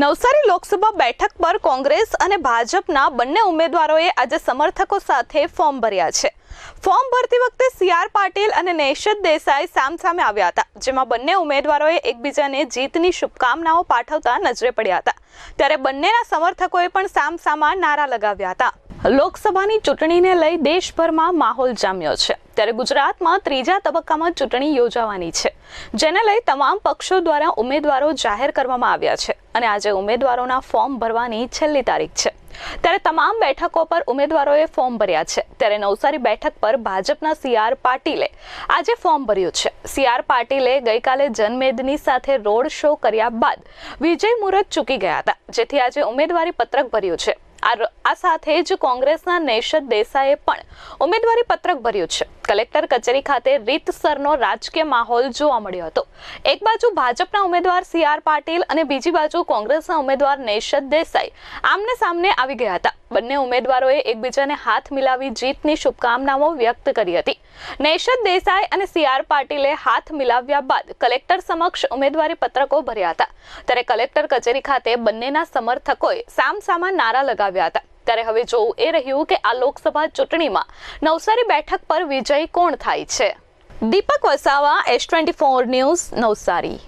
નવસારી લોકસભા બેઠક પર કોંગ્રેસ અને ભાજપના બંને ઉમેદવારોએ આજે સમર્થકો સાથે ફોર્મ ભર્યા છે. ફોર્મ ભરતી વખતે સી આર પાટીલ અને નૈશદ દેસાઈ સામસામે આવ્યા હતા, જેમાં બંને ઉમેદવારોએ એકબીજાને જીતની શુભકામનાઓ પાઠવતા નજરે પડ્યા હતા. ત્યારે બંનેના સમર્થકોએ પણ સામસામા નારા લગાવ્યા હતા. લોકસભાની ચૂંટણીને લઈ દેશભરમાં માહોલ જામ્યો છે. ત્યારે ગુજરાતમાં ત્રીજા તબક્કામાં ચૂંટણી યોજાવાની છે, જેને લઈ તમામ પક્ષો દ્વારા ઉમેદવારો જાહેર કરવામાં આવ્યા છે અને આજે ઉમેદવારોના ફોર્મ ભરવાની છેલ્લી તારીખ છે. ત્યારે તમામ બેઠકો પર ઉમેદવારોએ ફોર્મ ભર્યા છે. ત્યારે નવસારી બેઠક પર ભાજપના સી આર પાટીલે આજે ફોર્મ ભર્યું છે. સી આર પાટીલે ગઈકાલે જનમેદની સાથે રોડ શો કર્યા બાદ વિજય મુહૂર્ત ચૂકી ગયા હતા, જેથી આજે ઉમેદવારી પત્રક ભર્યું છે. આ સાથે જ કોંગ્રેસના નેશદ દેસાઈએ પણ ઉમેદવારી પત્રક ભર્યું છે. કલેક્ટર કચેરી ખાતે રીતસરનો રાજકીય માહોલ જોવા મળ્યો હતો. એક બાજુ ભાજપના ઉમેદવાર સી આર પાટીલ અને બીજી બાજુ કોંગ્રેસના ઉમેદવાર નૈશદ દેસાઈ આમને સામને આવી ગયા હતા. બંને ઉમેદવારોએ એકબીજાને હાથ મિલાવી જીતની શુભકામનાઓ વ્યક્ત કરી હતી. નૈશદ દેસાઈ અને સી આર પાટીલે હાથ મિલાવ્યા બાદ કલેક્ટર સમક્ષ ઉમેદવારી પત્રકો ભર્યા હતા. ત્યારે કલેક્ટર કચેરી ખાતે બંનેના સમર્થકોએ સામસામા નારા લગાવ્યા હતા. ત્યારે હવે જોવું એ રહ્યું કે આ લોકસભા ચૂંટણીમાં નવસારી બેઠક પર વિજય કોણ થાય છે? Deepak Vasava S twenty four news, Navsari.